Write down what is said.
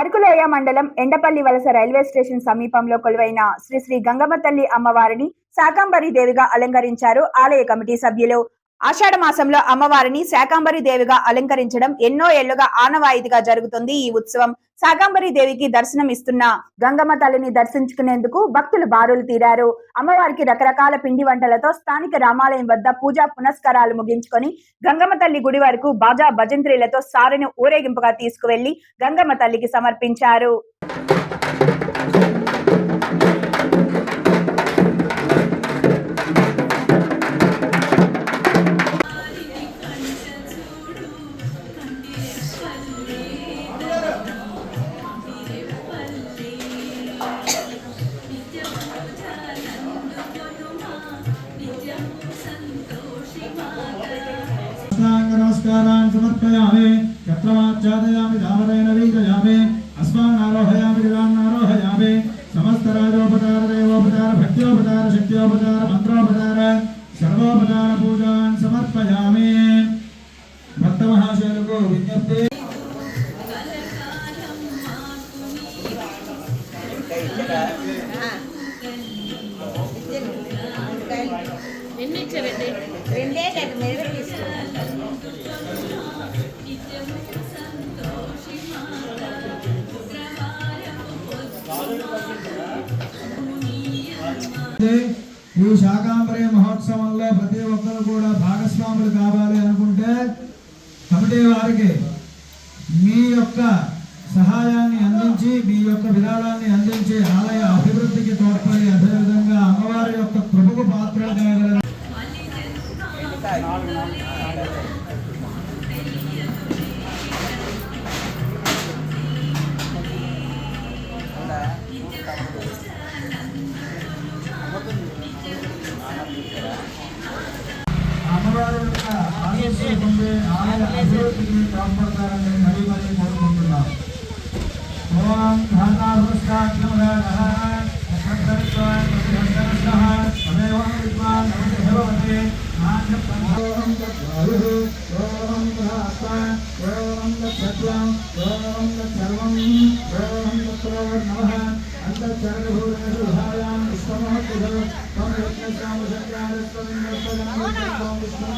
అరకులోయ మండలం ఎండపల్లి వలస railway station సమీపంలో కొలువైన శ్రీ శ్రీ గంగమ్మ తల్లి అమ్మవారిని శాకాంబరి దేవిగా అలంకరించారు ఆలయ కమిటీ సభ్యులు. ఆషాఢ మాసంలో అమ్మవారిని శాకాంబరి దేవిగా అలంకరించడం ఎన్నో ఏళ్ళుగా ఆనవాయితీగా జరుగుతుంది ఈ ఉత్సవం. శాకాంబరి దేవికి దర్శనం ఇస్తున్న గంగమ్మ తల్లిని దర్శించుకునేందుకు భక్తులు బారులు తీరారు. అమ్మవారికి రకరకాల పిండి వంటలతో స్థానిక రామాలయం వద్ద పూజా పునస్కారాలు ముగించుకొని గంగమ్మ తల్లి గుడి వరకు బాజా భజంత్రీలతో సారెను ఊరేగింపుగా తీసుకువెళ్ళి గంగమ్మ తల్లికి సమర్పించారు. ఆరోహయామి సమస్త రాజోపచార దేవోపచార భక్త్యోపచార శక్త్యోపచార మంత్రోపచార సర్వోపచార పూజాన్ సమర్పయామి భక్త మహాశయులకు విజ్ఞప్తి ఎన్ని ఇచ్చారండి రెండే లేదు ఈ శాకాంబరి మహోత్సవంలో ప్రతి ఒక్కరు కూడా భాగస్వాములు కావాలి అనుకుంటే కమిటీ వారికి మీ యొక్క సహాయాన్ని అందించి మీ యొక్క విధానాన్ని అందించి ఆలయ అభివృద్ధికి తోడ్పడి అదేవిధంగా అమ్మవారి యొక్క ప్రముఖ పాత్రలు కాగలరు ఆశీస్సులు పొంది ఆలయ అభివృద్ధికి తోడ్పడతారని మరీ మరీ కోరుకుంటున్నాం ఓం ధాతాభృష్టాఖ్యమదానః చక్రధరిత్వాన్ ప్రతిహంతనః తమేవం విద్వాన్ త్వం యజ్ఞశ్యామ శక్రారస్వం